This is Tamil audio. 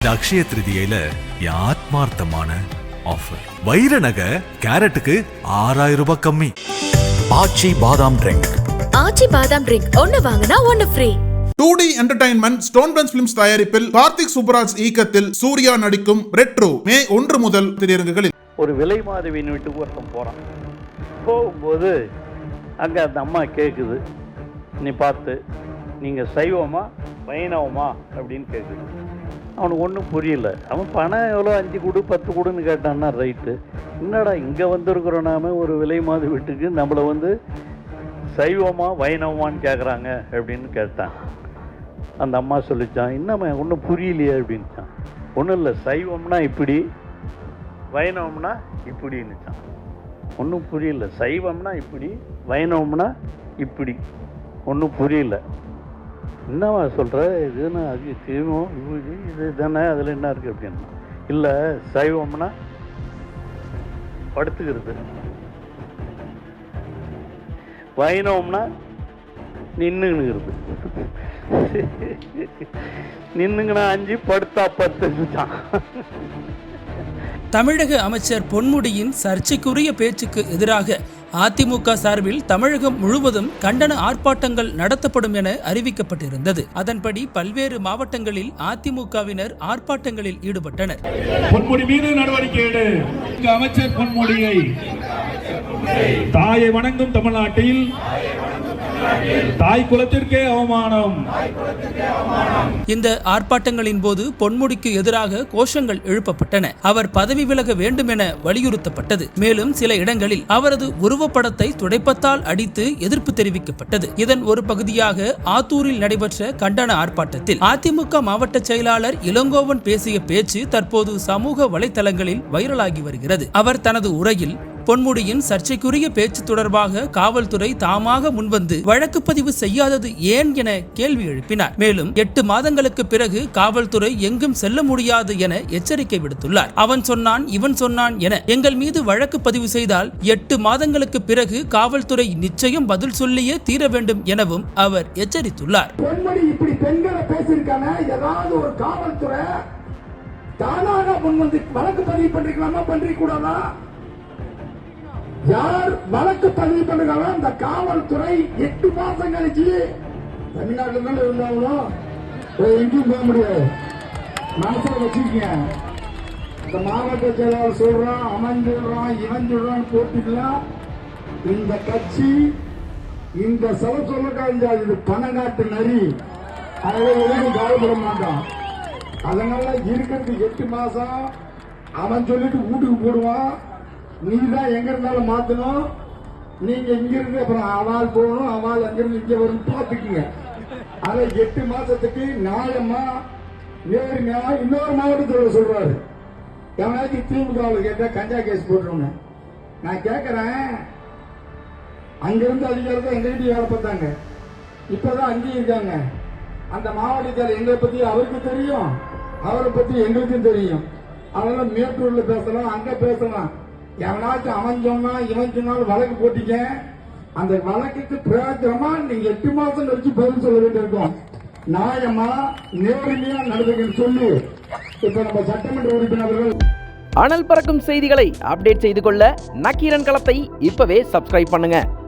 இந்த அக்ஷய திருதியில ஆத்மார்த்தமான ஆஃபர் வைர நகை கேரட்டுக்கு ஆறாயிரம் ரூபாய் கம்மி. ஆச்சி பாதாம் ட்ரிங்க் ஆச்சி பாதாம் ட்ரிங்க் ஒன்னு வாங்கினா ஒன்னு free two D Entertainment Stone Bench Films தயாரிப்பில் கார்த்திக் சுப்பராஜ் இயக்கத்தில் சூர்யா நடிக்கும் ரெட்ரோ மே ஒன்று முதல் திரையரங்குகளில். ஒரு விலை மாதவியின் வீட்டுக்கு ஒருத்தன் போகிறான் போகும்போது அங்கே அந்த அம்மா கேட்குது நீ பார்த்து நீங்கள் சைவமா வைணவமா அப்படின்னு கேட்குது அவனுக்கு ஒன்றும் புரியல. அவன் பணம் எவ்வளோ அஞ்சு கொடு பத்து கொடுன்னு கேட்டான்னா ரைட்டு. என்னடா இங்கே வந்திருக்கிறோம் நாம ஒரு விலை மாத வீட்டுக்கு. நம்மளை வந்து சைவமா வைணவமான்னு கேட்குறாங்க அப்படின்னு கேட்டான். அந்த அம்மா சொல்லிச்சான் இன்னும் ஒன்றும் புரியலையே அப்படின்ச்சான் ஒன்றும் இல்லை சைவம்னா இப்படி வைணவம்னா இப்படின்னுச்சான். ஒன்றும் புரியல. சைவம்னா இப்படி வைணவம்னா இப்படி. ஒன்றும் புரியல. என்னவா சொல்கிற இதுனா அது சைவம் இது இது தானே? அதில் என்ன இருக்குது அப்படின்னா. இல்லை சைவம்னா படுத்துக்கிறது. வைணவம்னா நின்றுங்கிறது நின்னுங்கண்ணா அஞ்சு படுத்தா பத்துச்சான் தமிழக அமைச்சர் பொன்முடியின் சர்ச்சைக்குரிய பேச்சுக்கு எதிராக அதிமுக சார்பில் தமிழகம் முழுவதும் கண்டன ஆர்ப்பாட்டங்கள் நடத்தப்படும் என அறிவிக்கப்பட்டிருந்தது. அதன்படி பல்வேறு மாவட்டங்களில் அதிமுகவினர் ஆர்ப்பாட்டங்களில் ஈடுபட்டனர். பொன்முடி மீது நடவடிக்கை அமைச்சர் பொன்முடியை. தாயை வணங்கும் தமிழ்நாட்டில் தாய் குலத்திற்கே அவமானம். இந்த ஆர்ப்பாட்டங்களின் போது பொன்முடிக்கு எதிராக கோஷங்கள் எழுப்பப்பட்டன. அவர் பதவி விலக வேண்டும் என வலியுறுத்தப்பட்டது. மேலும் சில இடங்களில் அவரது உருவப்படத்தை துடைப்பத்தால் அடித்து எதிர்ப்பு தெரிவிக்கப்பட்டது. இதன் ஒரு பகுதியாக ஆத்தூரில் நடைபெற்ற கண்டன ஆர்ப்பாட்டத்தில் அதிமுக மாவட்ட செயலாளர் இளங்கோவன் பேசிய பேச்சு தற்போது சமூக வலைதளங்களில் வைரலாகி வருகிறது. அவர் தனது உரையில் பொன்முடியின் சர்ச்சைக்குரிய பேச்சு தொடர்பாக காவல்துறை தாமாக முன்வந்து வழக்கு பதிவு செய்யாதது ஏன் என கேள்வி எழுப்பினார். மேலும் எட்டு மாதங்களுக்கு பிறகு காவல்துறை எங்கும் செல்ல முடியாது என எச்சரிக்கை விடுத்துள்ளார். அவன் சொன்னான் இவன் சொன்னான் என எங்கள் மீது வழக்கு பதிவு செய்தால் எட்டு மாதங்களுக்கு பிறகு காவல்துறை நிச்சயம் பதில் சொல்லியே தீர வேண்டும் எனவும் அவர் எச்சரித்துள்ளார். காவல்துறை தானாக முன்வந்து வழக்கு பதிவு பண்றீங்களாமா பண்றீங்க கூடாதா? யார் வழக்கு பதிவு பண்ணுறாங்களோ அந்த காவல்துறை எட்டு மாசம் கழிச்சு தமிழ்நாட்டில் தானே இருந்தாலும் எங்கேயும் போக முடியாது. மனசுல வச்சுக்கீங்க இந்த மாவட்ட செயலாளர் சொல்றான் அவன் சொல்றான் இவன் சொல்றான் போட்டுக்கலாம் இந்த கட்சி இந்த செல சொல்லக்காக இது பணங்காட்டு நரி. அதை எதுவும் கவலைப்பட மாட்டான். அதனால இருக்கிறது எட்டு மாசம் அவன் சொல்லிட்டு வீட்டுக்கு போடுவான். நீ தான் எங்க இருந்தாலும் மாத்தணும். நீங்க இங்க இருந்து அப்புறம் அவால் போகணும் அவால் அங்க இருந்து இங்க வரும் பாத்துக்கீங்க அதை எட்டு மாசத்துக்கு நியாயமா நேர்மையா இன்னொரு மாவட்டத்தில் சொல்றாரு. எவனாச்சும் திமுக கேட்டா கஞ்சா கேஸ் போட்டுருங்க நான் கேட்கறேன் அங்கிருந்து அதிகாரத்தை எங்ககிட்ட வேலை பார்த்தாங்க. இப்பதான் அங்கேயும் இருக்காங்க. அந்த மாவட்டத்தில் எங்களை பத்தி அவருக்கு தெரியும். அவரை பத்தி எங்களுக்கும் தெரியும். அதனால மேட்டூர்ல பேசலாம் அங்க பேசலாம். எவனாச்சும் அவன் சொன்னா இவன் சொன்னாலும் வழக்கு போட்டீங்க அந்த வழக்குக்கு பிரயோஜனமா நீங்க எட்டு மாசம் கழிச்சு பதில் சொல்ல வேண்டியிருக்கும். நியாயமா நேர்மையா நடந்துக்கன்னு சொல்லி இப்ப நம்ம சட்டமன்ற உறுப்பினர்கள் அனல் பறக்கும் செய்திகளை அப்டேட் செய்து கொள்ள நக்கீரன் களத்தை இப்பவே சப்ஸ்கிரைப் பண்ணுங்க.